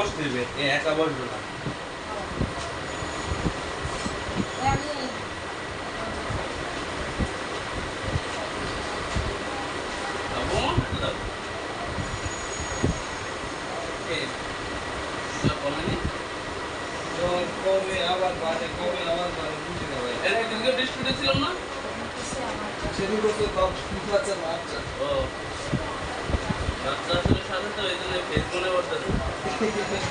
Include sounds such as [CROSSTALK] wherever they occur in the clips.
বসতে দিবে এ একা বসবে না। এটা কবে আবার বাজে কবে আবার বাজে বুঝি না ভাই। দিনকে ডিসপ্লে ছিলাম না? সেদিন করতে বাপ বাচ্চা বাচ্চা ও। বাচ্চা আসলে সাথে তো এই জন্য ফেস মনে করতেছে [LAUGHS]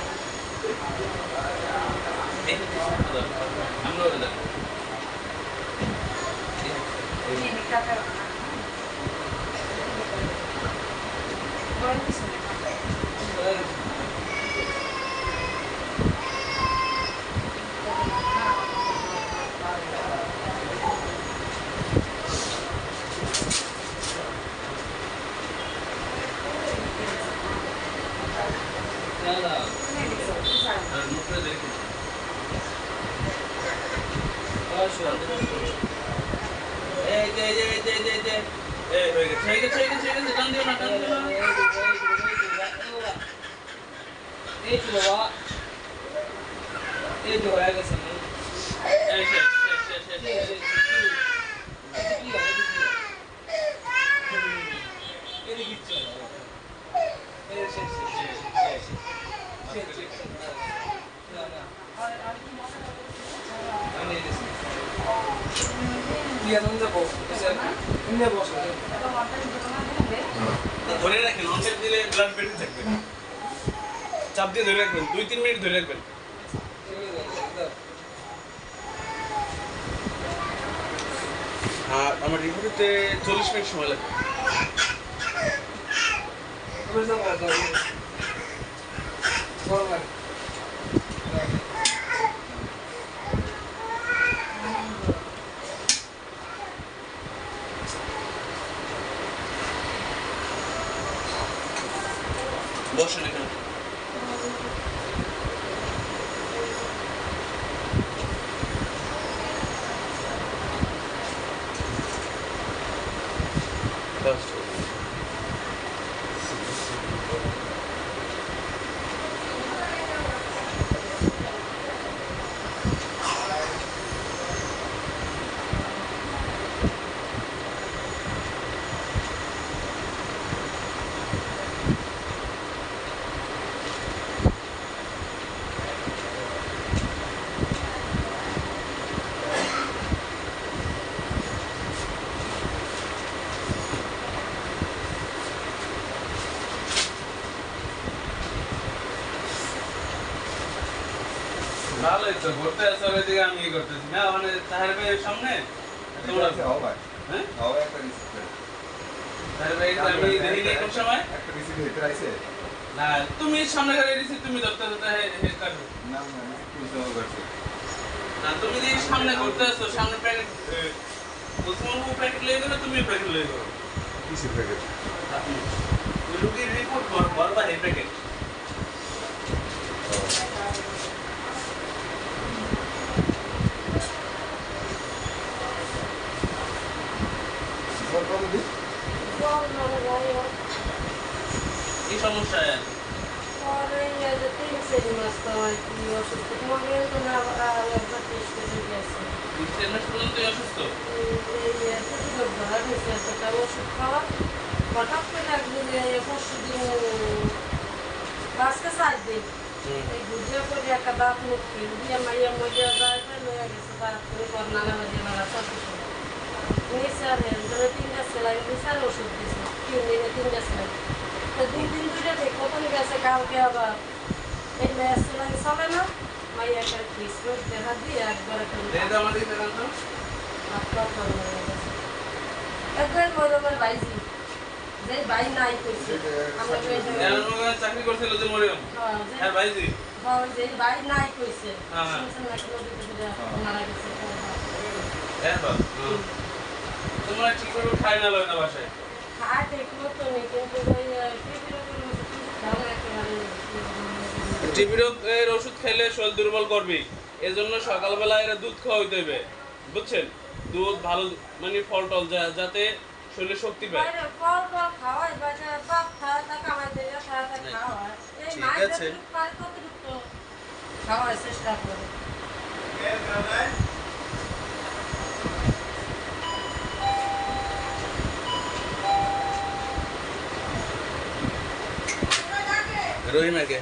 আমরা ওটা দেখো না আর মুখে দেখি এই যে এই যে এই যে এই যে এই যে এই হয়ে গেছে হয়ে গেছে হয়ে গেছে হয়ে গেছে টান দিও না টান দিও না এই তো বাবা এই তো হয়ে গেছে এই শেষ শেষ শেষ শেষ ধরে রাখেন অনসেট দিলে ব্লাড বেড়ে থাকবে। চাপ দিয়ে ধরে রাখবেন দুই তিন মিনিট ধরে রাখবেন। আর আমার রিপোর্টে চল্লিশ মিনিট সময় লাগবে। Больше ребят. Здравствуйте. ভালোই তো ঘুরতে আসো ওইদিকে আমি ই করতেছি। না মানে তাহের ভাইয়ের সামনে? তোমরা হ্যাঁ? তাহের ভাই আমি দেখি নি কোন সময়? না তুমি সামনে দিছি তুমি ধরতে না তুমি যদি সামনে ঘুরতে আসো সামনে প্যাকেট ওসমান প্যাকেট লয়ে গেলে তুমি প্যাকেট লয়ে গেলো। আপনি ওই রুগীর রিপোর্ট কর বলবা এই প্যাকেট কি সমস্যা তিন মাস পর্যন্ত অসুস্থ হঠাৎ করে একদিন পরশু দিন পাঁচটা সাত দিন গুজিয়া করে একটা দাঁত মুক্তি দিয়ে মাইয়া মজা যায় গেছে তারপরে করে করোনা হয়ে গেল সব আর ধরে তিনটা সেলাই নিচে আর ওষুধ দিয়েছে তিন দিনে তিনটা সেলাই তো দুই দিন দুইটা ঠিক মতন গেছে কালকে আবার এই ম্যাচ সেলাই চলে না মাইয়া একটা খ্রিস্টমাস দেখা দিয়ে একবার একবার মরমের বাইজি যে বাই নাই কইছে আমরা মনে চাকরি করছিল যে মরিয়ম হ্যাঁ, হ্যাঁ ভাইজি হ্যাঁ, যে বাই নাই হ্যাঁ, ঘুরে মারা গেছে হ্যাঁ তোমরা ঠিক করে? খাই না লয় না বাসায়? টিবি রোগের ওষুধ খেলে শরীর দুর্বল করবি। এজন্য সকালবেলা এরা দুধ খাওয়া হইতে হবে বুঝছেন? দুধ ভালো মানে ফল টল যা- যাতে শরীরে শক্তি পায়। ঠিক আছে। খাওয়ার চেষ্টা করে। রহিমাকে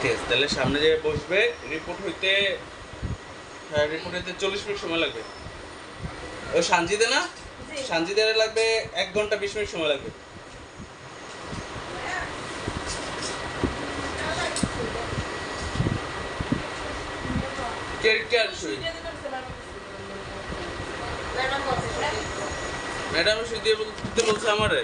ঠিক আছে তাহলে সামনে যে বসবে রিপোর্ট হইতে হ্যাঁ রিপোর্ট হইতে চল্লিশ মিনিট সময় লাগবে। ও সানজিদে না। সানজিদের লাগবে এক ঘণ্টা বিশ মিনিট সময় লাগবে। কে কে আসবে ম্যাডাম সুই দিয়ে বলতে বলছে আমারে?